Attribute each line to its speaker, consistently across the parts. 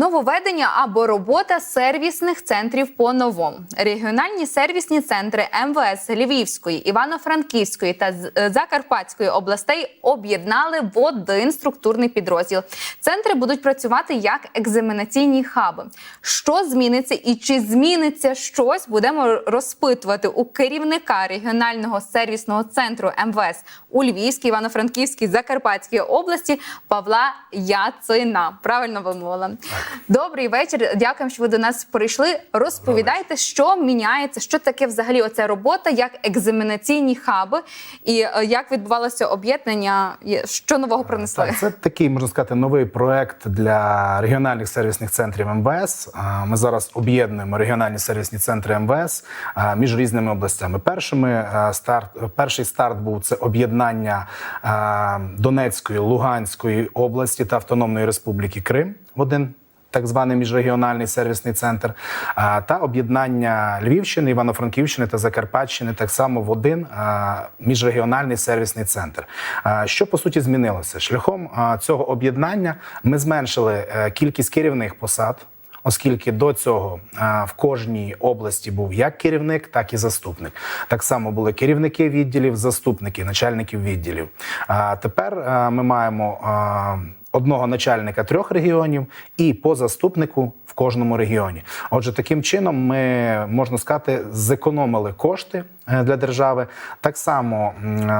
Speaker 1: Нововведення або робота сервісних центрів по новому. Регіональні сервісні центри МВС Львівської, Івано-Франківської та е, Закарпатської областей об'єднали в один структурний підрозділ. Центри будуть працювати як екзаменаційні хаби. Що зміниться і чи зміниться щось, будемо розпитувати у керівника регіонального сервісного центру МВС у Львівській, Івано-Франківській, Закарпатській області Павла Яцина. Правильно вимовила. Добрий вечір. Дякуємо, що ви до нас прийшли. Розповідайте, що міняється, що таке взагалі оця робота, як екзаменаційні хаби, і е, як відбувалося об'єднання, що нового принесли.
Speaker 2: Так, це такий можна сказати новий проект для регіональних сервісних центрів МВС. Ми зараз об'єднуємо регіональні сервісні центри МВС між різними областями. Першими старт, перший старт був це об'єднання Донецької, Луганської області та Автономної Республіки Крим в один. Так званий міжрегіональний сервісний центр та об'єднання Львівщини, Івано-Франківщини та Закарпатщини так само в один міжрегіональний сервісний центр. Що по суті змінилося? Шляхом цього об'єднання ми зменшили е, кількість керівних посад. Оскільки до цього в кожній області був як керівник, так і заступник. Так само були керівники відділів, заступники, начальників відділів. А тепер ми маємо одного начальника трьох регіонів і по заступнику в кожному регіоні. Отже, таким чином ми можна сказати, зекономили кошти е, для держави. Так само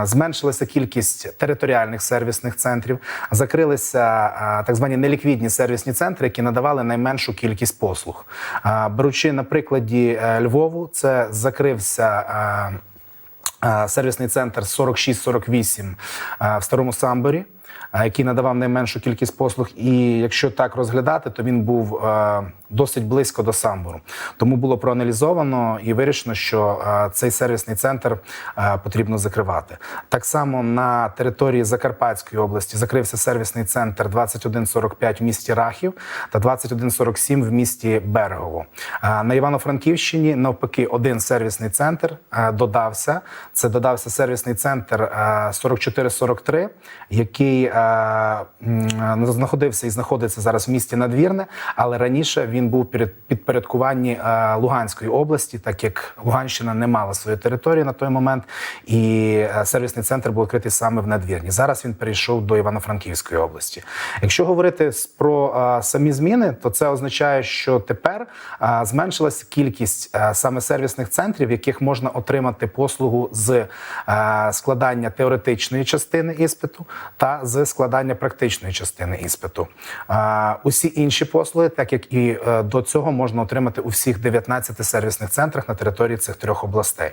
Speaker 2: зменшилася кількість територіальних сервісних центрів, закрилися так звані неліквідні сервісні центри, які надавали найменшу кількість послуг. Беручи на прикладі е, Львову, це закрився. Сервісний центр 46-48 а, в старому самборі, який надавав найменшу кількість послуг. І якщо так розглядати, то він був е, досить близько до самбору. Тому було проаналізовано і вирішено, що е, цей сервісний центр е, потрібно закривати. Так само на території Закарпатської області закрився сервісний центр 2145 в місті Рахів та 2147 в місті Берегово. На Івано-Франківщині навпаки один сервісний центр додався. Це додався сервісний центр е, 4443, який е, знаходився і знаходиться зараз в місті Надвірне, але раніше він був перед підпорядкуванні е, Луганської області, так як Луганщина не мала своєї території на той момент, і е, сервісний центр був відкритий саме в Надвірні. Зараз він перейшов до Івано-Франківської області. Якщо говорити про е, самі зміни, то це означає, що тепер е, зменшилася кількість е, саме сервісних центрів, в яких можна отримати послугу з е, складання теоретичної частини іспиту та з складання практичної частини іспиту. Е, Усі інші послуги, так як і е, до цього, можна отримати у всіх 19 сервісних центрах на території цих трьох областей.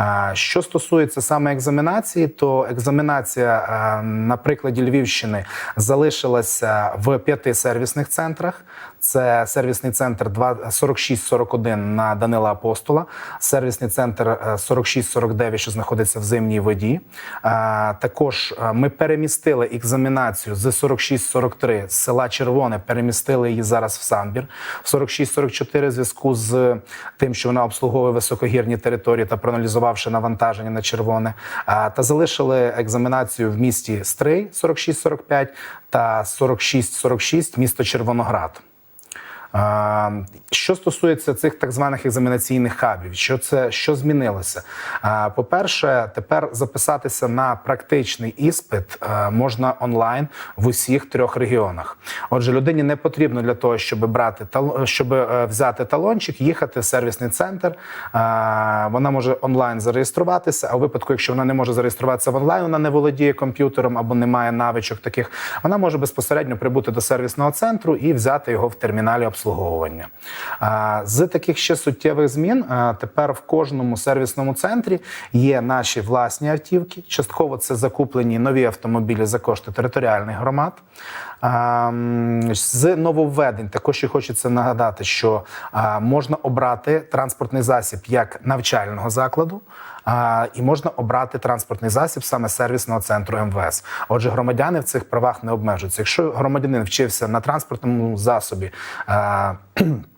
Speaker 2: Е, Що стосується саме екзаменації, то екзаменація е, на прикладі Львівщини залишилася в п'яти сервісних центрах. Це сервісний центр 4641 на Данила Апостола, сервісний центр е, 4649, що знаходиться в зимній воді. Е, Також е, ми перемістили екзаменацію з 4643 з села Червоне, перемістили її зараз в Самбір. В 4644 в зв'язку з тим, що вона обслуговує високогірні території та проаналізувавши навантаження на червоне. Та залишили екзаменацію в місті Стрий 4645 та 4646 місто Червоноград. Що стосується цих так званих екзаменаційних хабів, що це що змінилося? По-перше, тепер записатися на практичний іспит можна онлайн в усіх трьох регіонах. Отже, людині не потрібно для того, щоб брати щоб е, взяти талончик, їхати в сервісний центр. Вона може онлайн зареєструватися. А у випадку, якщо вона не може зареєструватися в онлайн, вона не володіє комп'ютером або не має навичок таких, вона може безпосередньо прибути до сервісного центру і взяти його в терміналі обслуговування. А, З таких ще суттєвих змін тепер в кожному сервісному центрі є наші власні автівки. Частково це закуплені нові автомобілі за кошти територіальних громад. З нововведень також і хочеться нагадати, що можна обрати транспортний засіб як навчального закладу. І можна обрати транспортний засіб саме сервісного центру МВС. Отже, громадяни в цих правах не обмежуються. Якщо громадянин вчився на транспортному засобі.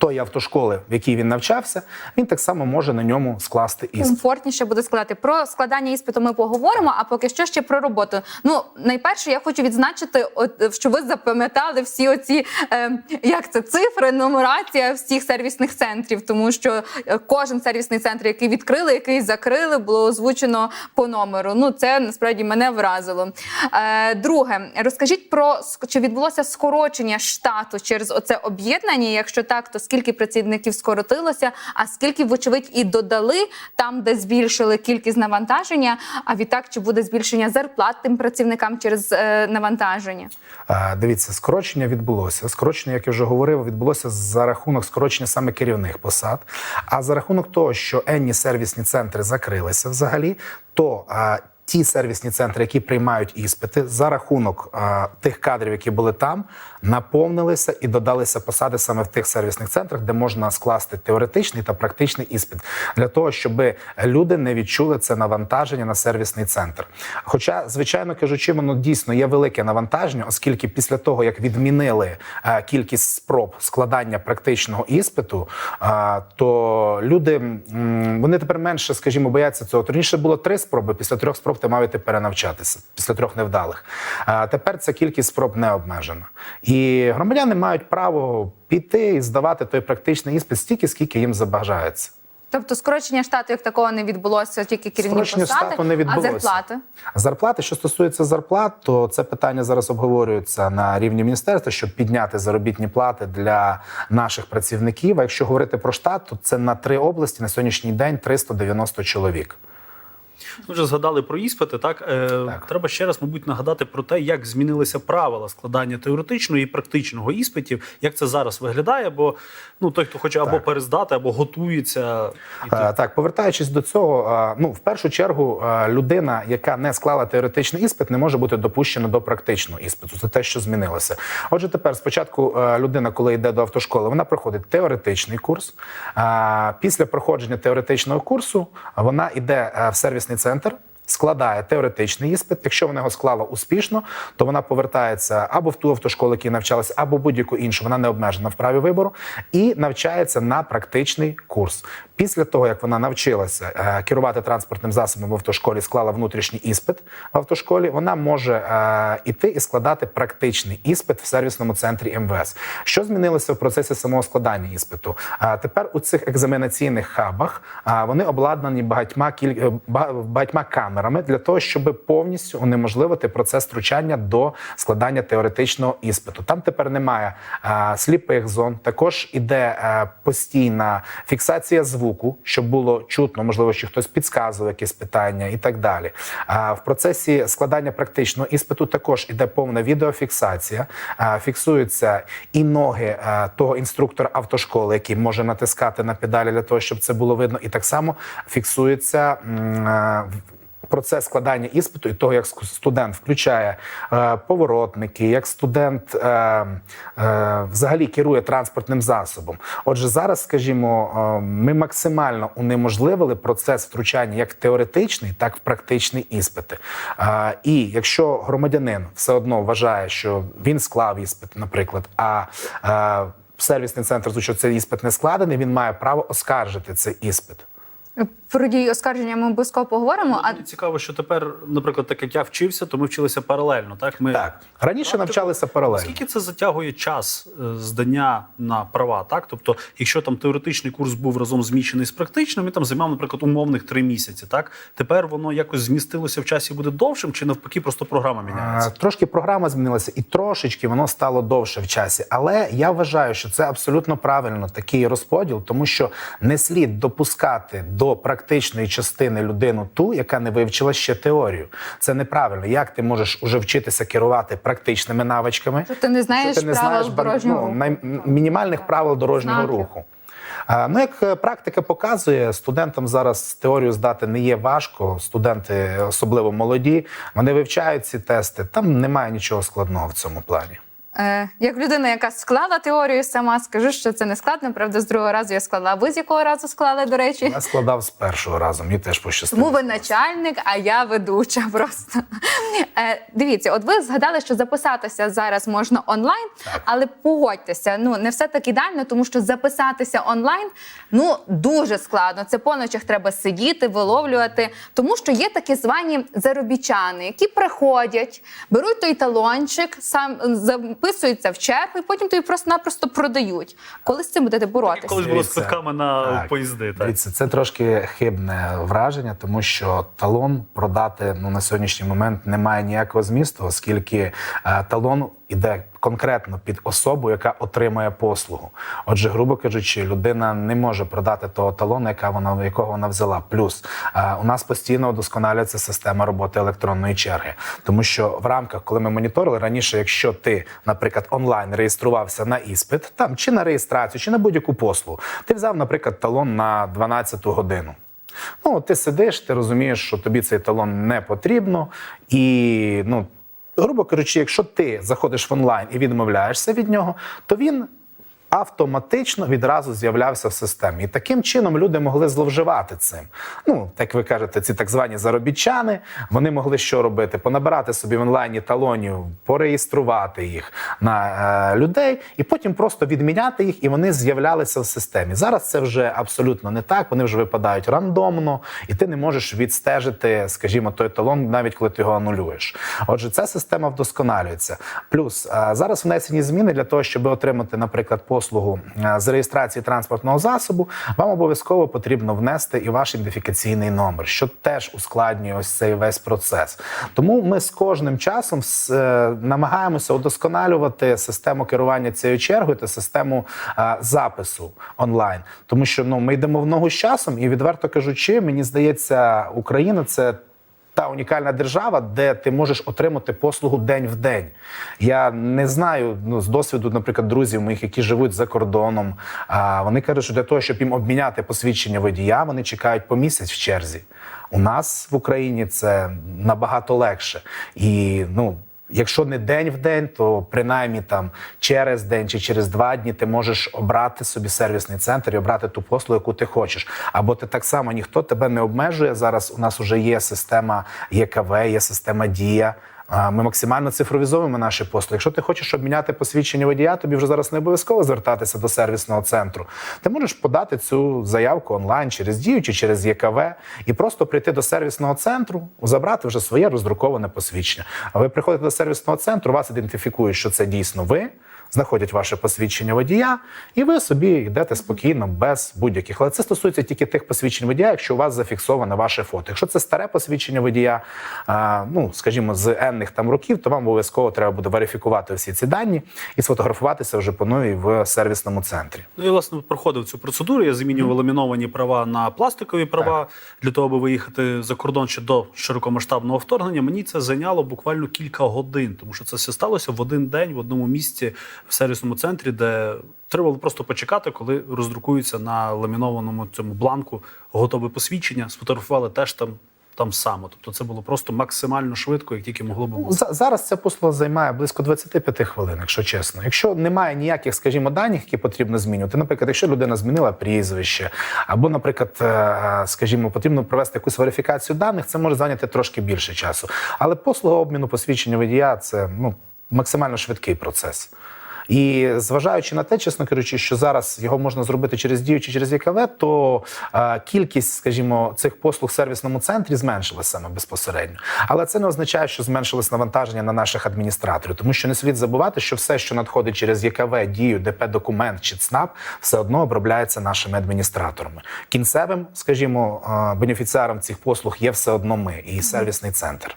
Speaker 2: тої автошколи, в якій він навчався, він так само може на ньому скласти іспит.
Speaker 1: комфортніше буде складати. Про складання іспиту ми поговоримо. А поки що ще про роботу. Ну найперше, я хочу відзначити, от що ви запам'ятали всі оці е, як це цифри, нумерація всіх сервісних центрів, тому що е, кожен сервісний центр, який відкрили, який закрили, було озвучено по номеру. Ну це насправді мене вразило. Е, друге, розкажіть про чи відбулося скорочення штату через оце об'єднання. Якщо так, то скільки працівників скоротилося, а скільки, вочевидь, і додали там, де збільшили кількість навантаження. А відтак, чи буде збільшення зарплат тим працівникам через е, навантаження?
Speaker 2: Дивіться, скорочення відбулося. Скорочення, як я вже говорив, відбулося за рахунок скорочення саме керівних посад. А за рахунок того, що енні сервісні центри закрилися взагалі, то ті сервісні центри, які приймають іспити, за рахунок е, тих кадрів, які були там, наповнилися і додалися посади саме в тих сервісних центрах, де можна скласти теоретичний та практичний іспит для того, щоб люди не відчули це навантаження на сервісний центр. Хоча, звичайно кажучи, воно дійсно є велике навантаження, оскільки після того як відмінили е, кількість спроб складання практичного іспиту, е, то люди вони тепер менше, скажімо, бояться цього. Раніше було три спроби. Після трьох спроб ти мав іти перенавчатися після трьох невдалих. А тепер ця кількість спроб не обмежена. І громадяни мають право піти і здавати той практичний іспит стільки, скільки їм забажається.
Speaker 1: Тобто скорочення штату як такого не відбулося, тільки керівні
Speaker 2: Скорочення
Speaker 1: посади,
Speaker 2: штату не відбулося.
Speaker 1: а зарплати.
Speaker 2: Зарплати, що стосується зарплат, то це питання зараз обговорюється на рівні міністерства, щоб підняти заробітні плати для наших працівників. А якщо говорити про штат, то це на три області на сьогоднішній день 390 чоловік.
Speaker 3: Ми вже згадали про іспити. Так? Е,
Speaker 2: Так.
Speaker 3: треба ще раз, мабуть, нагадати про те, як змінилися правила складання теоретичного і практичного іспитів, як це зараз виглядає. Бо ну той, хто хоче або
Speaker 2: Так.
Speaker 3: перездати, або готується. І
Speaker 2: Е, Так, повертаючись до цього, е, ну в першу чергу людина, яка не склала теоретичний іспит, не може бути допущена до практичного іспиту. Це те, що змінилося. Отже, тепер спочатку людина, коли йде до автошколи, вона проходить теоретичний курс. Після проходження теоретичного курсу вона йде в сервісний центр. Складає теоретичний іспит. Якщо вона його склала успішно, то вона повертається або в ту автошколу, яку навчалася, або будь-яку іншу. Вона не обмежена в праві вибору і навчається на практичний курс. Після того, як вона навчилася е, керувати транспортним засобом в автошколі, склала внутрішній іспит в автошколі, вона може е, іти і складати практичний іспит в сервісному центрі МВС. Що змінилося в процесі самого складання іспиту? Е, тепер у цих екзаменаційних хабах вони обладнані багатьма кіль... багатьма камерами для того, щоб повністю унеможливити процес втручання до складання теоретичного іспиту. Там тепер немає сліпих зон. Також іде постійна фіксація звуку, щоб було чутно, можливо, що хтось підказував якісь питання і так далі. А в процесі складання практичного іспиту також іде повна відеофіксація. Фіксуються і ноги того інструктора автошколи, який може натискати на педалі для того, щоб це було видно, і так само фіксується. Процес складання іспиту і того, як студент включає е, поворотники, як студент е, е, взагалі керує транспортним засобом. Отже, зараз, скажімо, е, ми максимально унеможливили процес втручання як теоретичний, так і в практичний іспити. Е, і якщо громадянин все одно вважає, що він склав іспит, наприклад, а е, сервісний центр, що цей іспит не складений, він має право оскаржити цей іспит.
Speaker 1: Про дії оскарження ми обов'язково поговоримо. А
Speaker 3: Мені цікаво, що тепер, наприклад, так як я вчився, то ми вчилися паралельно. Так, ми
Speaker 2: Так, раніше навчалися паралельно.
Speaker 3: Скільки це затягує час е, здання на права? Так, тобто, якщо там теоретичний курс був разом зміщений з практичним, він там займав, наприклад, умовних три місяці. Так тепер воно якось змістилося в часі буде довшим, чи навпаки, просто програма міняється?
Speaker 2: Е, Трошки програма змінилася, і трошечки воно стало довше в часі. Але я вважаю, що це абсолютно правильно такий розподіл, тому що не слід допускати до практичної частини людину ту, яка не вивчила ще теорію. Це неправильно. Як ти можеш уже вчитися керувати практичними навичками?
Speaker 1: Що ти не знаєш
Speaker 2: що ти не
Speaker 1: правил
Speaker 2: знаєш
Speaker 1: дорожнього
Speaker 2: ну, най- мінімальних правил дорожнього
Speaker 1: Знаків.
Speaker 2: руху. Ну, як е, практика показує, студентам зараз теорію здати не є важко. Студенти, особливо молоді, вони вивчають ці тести. Там немає нічого складного в цьому плані.
Speaker 1: Е, як людина, яка склала теорію сама, скажу, що це не складно. Правда, з другого разу я склала. Ви з якого разу склали, до речі?
Speaker 2: Я складав з першого разу, мені теж пощастило.
Speaker 1: Тому ви начальник, а я ведуча просто. Е, дивіться, от ви згадали, що записатися зараз можна онлайн,
Speaker 2: Так.
Speaker 1: але погодьтеся, ну не все так ідеально, тому що записатися онлайн ну дуже складно. Це по ночах треба сидіти, виловлювати, тому що є такі звані заробітчани, які приходять, беруть той талончик, сам записуються в чергу, і потім тобі просто-напросто продають. Коли з цим будете боротися?
Speaker 3: Колись було з квитками на
Speaker 2: так,
Speaker 3: поїзди. Так.
Speaker 2: Дивіться, це трошки хибне враження, тому що талон продати ну на сьогоднішній момент немає ніякого змісту, оскільки е, талон іде конкретно під особу, яка отримує послугу. Отже, грубо кажучи, людина не може продати того талону, яка вона якого вона взяла. Плюс е, у нас постійно удосконалюється система роботи електронної черги, тому що в рамках, коли ми моніторили раніше, якщо ти, наприклад, онлайн реєструвався на іспит, там чи на реєстрацію, чи на будь-яку послугу, ти взяв, наприклад, талон на 12 годину. Ну, ти сидиш, ти розумієш, що тобі цей талон не потрібно, і ну. Грубо кажучи, якщо ти заходиш в онлайн і відмовляєшся від нього, то він автоматично відразу з'являвся в системі. І таким чином люди могли зловживати цим. Ну, як ви кажете, ці так звані заробітчани, вони могли що робити? Понабирати собі в онлайні талонів, пореєструвати їх на е, людей, і потім просто відміняти їх, і вони з'являлися в системі. Зараз це вже абсолютно не так. Вони вже випадають рандомно, і ти не можеш відстежити, скажімо, той талон, навіть коли ти його анулюєш. Отже, ця система вдосконалюється. Плюс е, зараз внесені зміни для того, щоб отримати, наприклад, послугу е, з реєстрації транспортного засобу, вам обов'язково потрібно внести і ваш ідентифікаційний номер, що теж ускладнює ось цей весь процес. Тому ми з кожним часом е, намагаємося удосконалювати систему керування цією чергою та систему е, запису онлайн, тому що ну ми йдемо в ногу з часом, і відверто кажучи, мені здається, Україна це та унікальна держава, де ти можеш отримати послугу день в день. Я не знаю ну, з досвіду, наприклад, друзів моїх, які живуть за кордоном. А вони кажуть, що для того, щоб їм обміняти посвідчення водія, вони чекають по місяць в черзі. У нас в Україні це набагато легше. І ну. Якщо не день в день, то принаймні там через день чи через два дні ти можеш обрати собі сервісний центр і обрати ту послугу, яку ти хочеш. Або ти так само ніхто тебе не обмежує. Зараз у нас вже є система ЄКВ, є система Дія. Ми максимально цифровізовуємо наші послуги. Якщо ти хочеш обміняти посвідчення водія, тобі вже зараз не обов'язково звертатися до сервісного центру. Ти можеш подати цю заявку онлайн через дію чи через ЄКВ і просто прийти до сервісного центру, забрати вже своє роздруковане посвідчення. А ви приходите до сервісного центру, вас ідентифікують, що це дійсно ви. Знаходять ваше посвідчення водія, і ви собі йдете спокійно, без будь-яких. Але це стосується тільки тих посвідчень водія, якщо у вас зафіксоване ваше фото. Якщо це старе посвідчення водія, ну скажімо, з енних там років, то вам обов'язково треба буде верифікувати всі ці дані і сфотографуватися вже по новій в сервісному центрі.
Speaker 3: Ну, я власне проходив цю процедуру. Я замінював ламіновані права на пластикові права для того, аби виїхати за кордон ще до широкомасштабного вторгнення. Мені це зайняло буквально кілька годин, тому що це все сталося в один день в одному місці в сервісному центрі, де треба було просто почекати, коли роздрукується на ламінованому цьому бланку готове посвідчення. Сфотографували теж там. Там само, тобто це було просто максимально швидко, як тільки могло би бути.
Speaker 2: Зараз ця послуга займає близько 25 хвилин, якщо чесно. Якщо немає ніяких, скажімо, даних, які потрібно змінювати, наприклад, якщо людина змінила прізвище, або, наприклад, е, скажімо, потрібно провести якусь верифікацію даних, це може зайняти трошки більше часу. Але послуга обміну посвідчення водія це ну максимально швидкий процес. І зважаючи на те, чесно кажучи, що зараз його можна зробити через дію чи через ЄКВ, то е, кількість, скажімо, цих послуг в сервісному центрі зменшилася саме безпосередньо. Але це не означає, що зменшилось навантаження на наших адміністраторів, тому що не слід забувати, що все, що надходить через ЄКВ, дію, ДП документ чи ЦНАП, все одно обробляється нашими адміністраторами. Кінцевим, скажімо, е, бенефіціаром цих послуг є все одно ми і сервісний центр.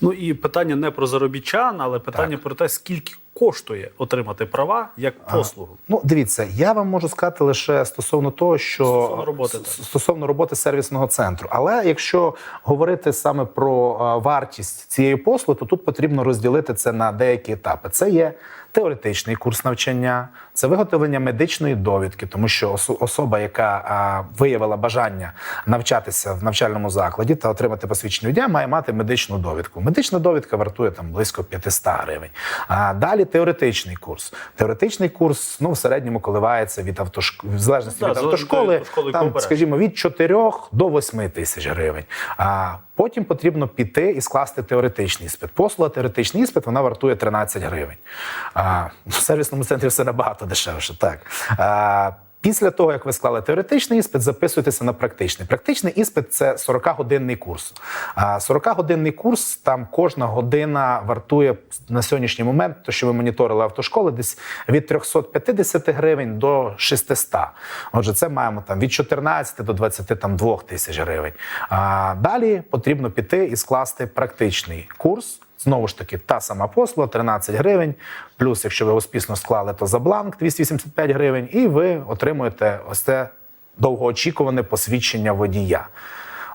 Speaker 3: Ну і питання не про заробітчан, але питання про те, скільки коштує отримати права як послугу.
Speaker 2: Ну, дивіться, я вам можу сказати лише стосовно того, що
Speaker 3: Стосовно роботи,
Speaker 2: стосовно роботи сервісного центру. Але якщо говорити саме про вартість цієї послуги, то тут потрібно розділити це на деякі етапи. Це є теоретичний курс навчання, це виготовлення медичної довідки, тому що особа, яка виявила бажання навчатися в навчальному закладі та отримати посвідчення має мати медичну довідку. Медична довідка вартує там близько 500 гривень. А далі Далі теоретичний курс. Теоретичний курс ну, в середньому коливається від автошк... в залежності
Speaker 3: Да,
Speaker 2: від автошколи,
Speaker 3: автошколи,
Speaker 2: там, скажімо, від 4 до 8 тисяч гривень. А потім потрібно піти і скласти теоретичний іспит. Послуга теоретичний іспит вона вартує 13 гривень. А, в сервісному центрі все набагато дешевше. Так. А, Після того, як ви склали теоретичний іспит, записуєтеся на практичний. Практичний іспит це 40-годинний курс. А 40-годинний курс там кожна година вартує на сьогоднішній момент, то що ви моніторили автошколи, десь від 350 гривень до 600. Отже, це маємо там від 14 до 22 тисяч гривень. Далі потрібно піти і скласти практичний курс. Знову ж таки, та сама послуга 13 гривень. Плюс, якщо ви успішно склали, то за бланк 285 гривень, і ви отримуєте ось це довгоочікуване посвідчення водія.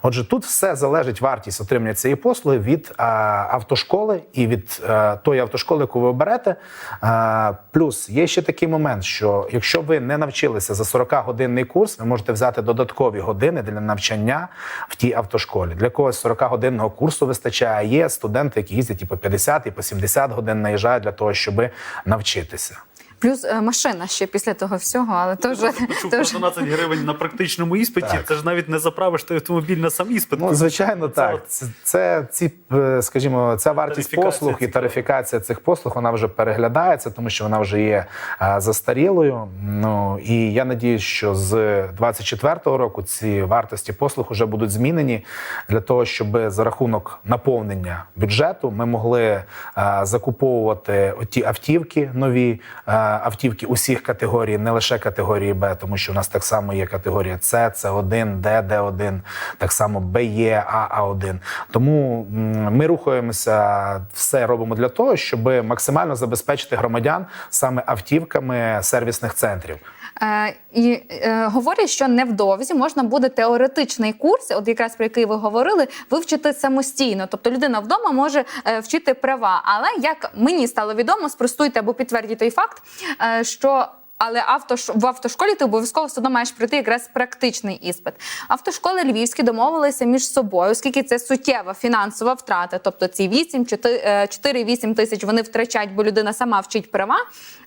Speaker 2: Отже, тут все залежить вартість отримання цієї послуги від а, автошколи і від а, тої автошколи, яку ви оберете. А, плюс є ще такий момент, що якщо ви не навчилися за 40-годинний курс, ви можете взяти додаткові години для навчання в тій автошколі. Для когось 40-годинного курсу вистачає. Є студенти, які їздять і по 50, і по 70 годин наїжджають для того, щоб навчитися.
Speaker 1: Плюс е, машина ще після того всього, але то вже,
Speaker 3: Почув
Speaker 1: то
Speaker 3: про
Speaker 1: вже
Speaker 3: 12 гривень на практичному іспиті.
Speaker 2: Так.
Speaker 3: Це ж навіть не заправиш той автомобіль на сам іспит.
Speaker 2: Ну, звичайно,
Speaker 3: Це
Speaker 2: так. Це, це ці, е, скажімо, ця вартість послуг і тарифікація цих послуг вона вже переглядається, тому що вона вже є е, застарілою. Ну і я надіюсь, що з 24-го року ці вартості послуг вже будуть змінені для того, щоб за рахунок наповнення бюджету ми могли закуповувати ті автівки нові, автівки усіх категорій, не лише категорії Б, тому що у нас так само є категорія С, С1, Д, Д1, так само БЕ, АА1. Тому ми рухаємося, все робимо для того, щоб максимально забезпечити громадян саме автівками сервісних центрів.
Speaker 1: Е, і е, говорять, що невдовзі можна буде теоретичний курс, от якраз про який ви говорили, вивчити самостійно. Тобто людина вдома може е, вчити права. Але як мені стало відомо, спростуйте або підтвердіть той факт, що. Але автош... в автошколі ти обов'язково все одно маєш пройти якраз практичний іспит. Автошколи львівські домовилися між собою, оскільки це суттєва фінансова втрата. Тобто ці 8, 4-8 тисяч вони втрачають, бо людина сама вчить права.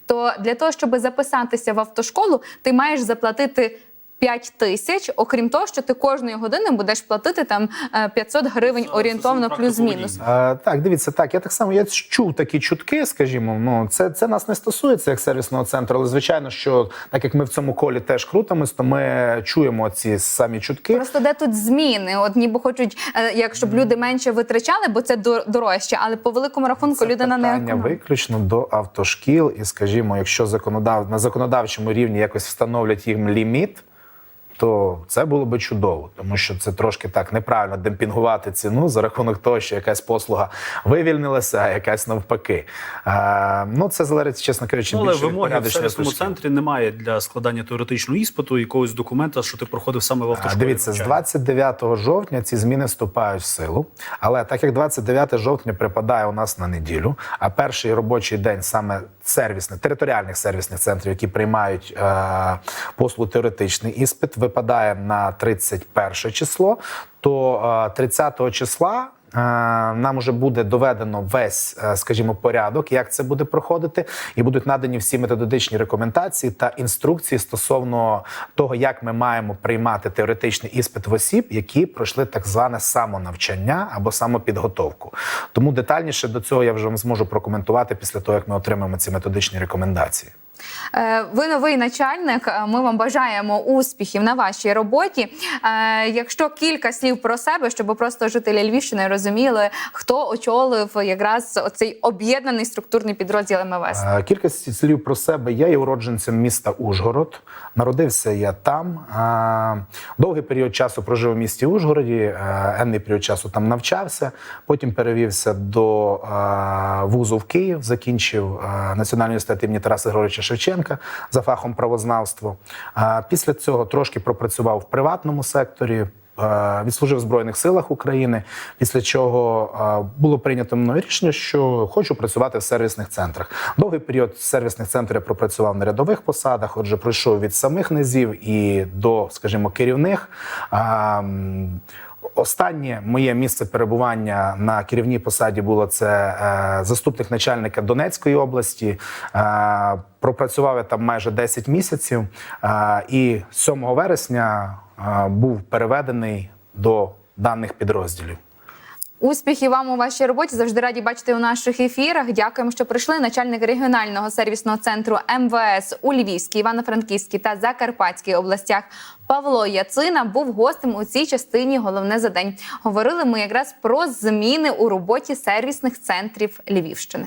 Speaker 1: То для того, щоб записатися в автошколу, ти маєш заплатити 5 тисяч, окрім того, що ти кожної години будеш платити там е, 500 гривень
Speaker 3: За
Speaker 1: орієнтовно плюс-мінус.
Speaker 2: Е, так, дивіться, так. Я так само я чув такі чутки, скажімо. Ну це, це нас не стосується як сервісного центру, але звичайно, що так як ми в цьому колі теж крутимось, то ми чуємо ці самі чутки.
Speaker 1: Просто де тут зміни? От ніби хочуть, е, як щоб люди менше витрачали, бо це дор- дорожче, але по великому рахунку
Speaker 2: Це
Speaker 1: людина не
Speaker 2: питання виключно до автошкіл, і скажімо, якщо законодав на законодавчому рівні якось встановлять їм ліміт. То це було би чудово, тому що це трошки так неправильно демпінгувати ціну за рахунок того, що якась послуга вивільнилася, а якась навпаки. А, ну це залежить, чесно кажучи,
Speaker 3: Ну, але вимоги в сервісному центрі немає для складання теоретичного іспиту якогось документа, що ти проходив саме в автошколі.
Speaker 2: Дивіться, з 29 жовтня ці зміни вступають в силу. Але так як 29 жовтня припадає у нас на неділю, а перший робочий день саме сервісних територіальних сервісних центрів, які приймають е, послугу теоретичний іспит, випадає на 31 число, то е, 30 числа. е, Нам уже буде доведено весь, е, скажімо, порядок, як це буде проходити, і будуть надані всі методичні рекомендації та інструкції стосовно того, як ми маємо приймати теоретичний іспит в осіб, які пройшли так зване самонавчання або самопідготовку. Тому детальніше до цього я вже вам зможу прокоментувати після того, як ми отримаємо ці методичні рекомендації.
Speaker 1: Е, Ви новий начальник. е, Ми вам бажаємо успіхів на вашій роботі. Е, Якщо кілька слів про себе, щоб просто жителі Львівщини розуміли, хто очолив якраз оцей об'єднаний структурний підрозділ МВС.
Speaker 2: Кілька слів про себе. Я є уродженцем міста Ужгород. Народився я там. Довгий період часу прожив у місті Ужгороді, енний період часу там навчався. Потім перевівся до вузу в Київ, закінчив Національний університет імені Тараса Григоровича Шевченка за фахом правознавство. Після цього трошки пропрацював в приватному секторі. е, Відслужив в Збройних силах України, після чого е, було прийнято мною рішення, що хочу працювати в сервісних центрах. Довгий період в сервісних центрах пропрацював на рядових посадах. Отже, пройшов від самих низів і до, скажімо, керівних. Останнє моє місце перебування на керівній посаді було це е, заступник начальника Донецької області. Е, пропрацював я там майже 10 місяців, е, і 7 вересня був переведений до даних підрозділів.
Speaker 1: Успіхів вам у вашій роботі. Завжди раді бачити у наших ефірах. Дякуємо, що прийшли. Начальник регіонального сервісного центру МВС у Львівській, Івано-Франківській та Закарпатській областях Павло Яцина був гостем у цій частині. Головне за день. Говорили ми якраз про зміни у роботі сервісних центрів Львівщини.